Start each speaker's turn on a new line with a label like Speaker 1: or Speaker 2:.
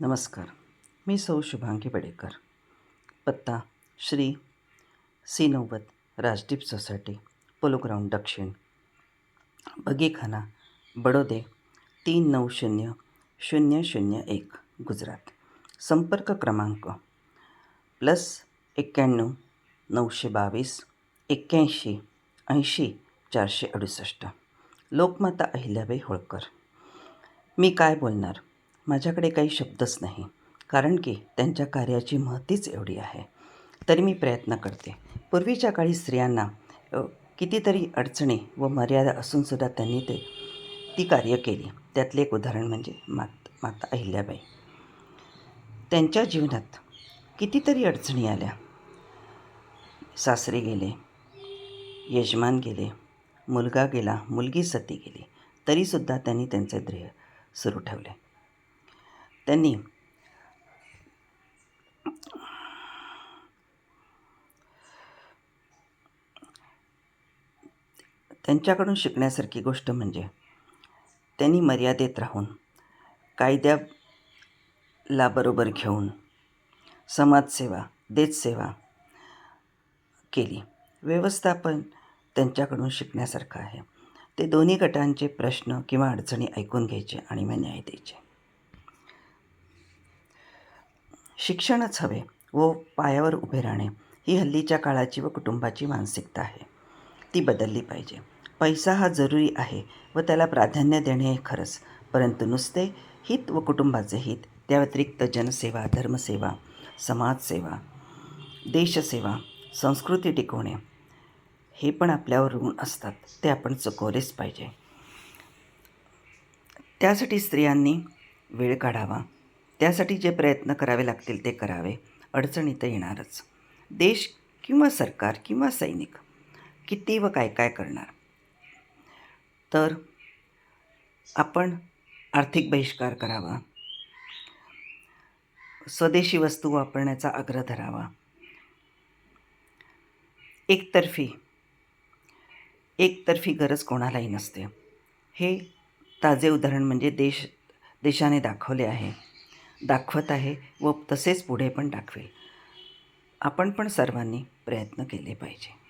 Speaker 1: नमस्कार. मी सौ शुभांगी बडेकर पत्ता श्री सी नव्वद राजदीप सोसायटी पोलो ग्राउंड दक्षिण. बगीखाना बडोदे तीन नऊ शून्य शून्य शून्य एक गुजरात. संपर्क क्रमांक प्लस एक्क्याण्णव नऊशे बावीस एक्क्याऐंशी ऐंशी चारशे अडुसष्ट. लोकमाता अहिल्याबाई होळकर. मी काय बोलणार? माझ्याकडे काही शब्दच नाही. कारण की त्यांच्या कार्याची महतीच एवढी आहे. तरी मी प्रयत्न करते. पूर्वीच्या काळी स्त्रियांना कितीतरी अडचणी व मर्यादा असूनसुद्धा त्यांनी ते ती कार्य केली. त्यातले एक उदाहरण म्हणजे मात माता अहिल्याबाई. त्यांच्या जीवनात कितीतरी अडचणी आल्या. सासरे गेले यजमान गेले मुलगा गेला मुलगी सती गेली. तरीसुद्धा त्यांनी त्यांचे ध्येय सुरू ठेवले. त्यांनी. त्यांच्याकडून शिकण्यासारखी गोष्ट म्हणजे त्यांनी मर्यादेत राहून कायद्याला बरोबर घेऊन समाजसेवा देशसेवा केली. व्यवस्थापन त्यांच्याकडून शिकण्यासारखं आहे. ते दोन्ही गटांचे प्रश्न किंवा अडचणी ऐकून घ्यायचे आणि मग न्याय द्यायचे. शिक्षणच हवे व पायावर उभे राहणे ही हल्लीच्या काळाची व कुटुंबाची मानसिकता आहे. ती बदलली पाहिजे. पैसा हा जरुरी आहे व त्याला प्राधान्य देणे हे खरंच. परंतु नुसते हित व कुटुंबाचे हित त्या व्यतिरिक्त जनसेवा धर्मसेवा समाजसेवा देशसेवा संस्कृती टिकवणे हे पण आपल्यावर ऋण असतात ते आपण चुकवलेच पाहिजे. त्यासाठी स्त्रियांनी वेळ काढावा. त्यासाठी जे प्रयत्न करावे लागतील ते करावे. अडचणी तर येणारच. देश किंवा सरकार किंवा सैनिक किती व काय काय करणार? तर आपण आर्थिक बहिष्कार करावा. स्वदेशी वस्तू वापरण्याचा आग्रह धरावा. एकतर्फी एकतर्फी गरज कोणालाही नसते. हे ताजे उदाहरण म्हणजे देश देशाने दाखवले आहे. दाखवत आहे व तसेच पुढे पण दाखवेल. आपण पण सर्वांनी प्रयत्न केले पाहिजे.